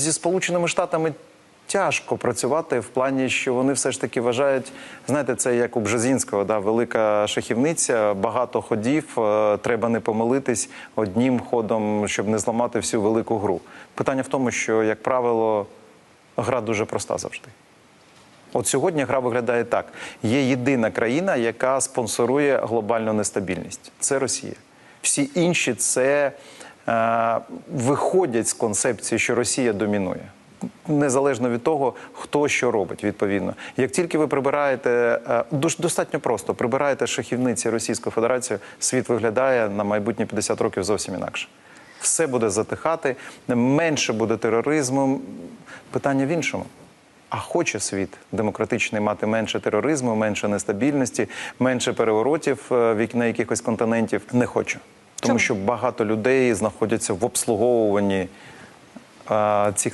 Зі Сполученими Штатами тяжко працювати в плані, що вони все ж таки вважають, знаєте, це як у Бжезінського, да, велика шахівниця, багато ходів, е, треба не помилитись одним ходом, щоб не зламати всю велику гру. Питання в тому, що, як правило, гра дуже проста завжди. От сьогодні гра виглядає так: є єдина країна, яка спонсорує глобальну нестабільність. Це Росія. Всі інші це виходять з концепції, що Росія домінує. Незалежно від того, хто що робить, відповідно. Як тільки ви прибираєте е, достатньо просто прибираєте шахівниці Російської Федерації, світ виглядає на майбутні 50 років зовсім інакше. Все буде затихати, менше буде тероризму. Питання в іншому. А хоче світ демократичний мати менше тероризму, менше нестабільності, менше переворотів е, на якихось континентів? Не хоче. Тому що багато людей знаходяться в обслуговуванні е, цих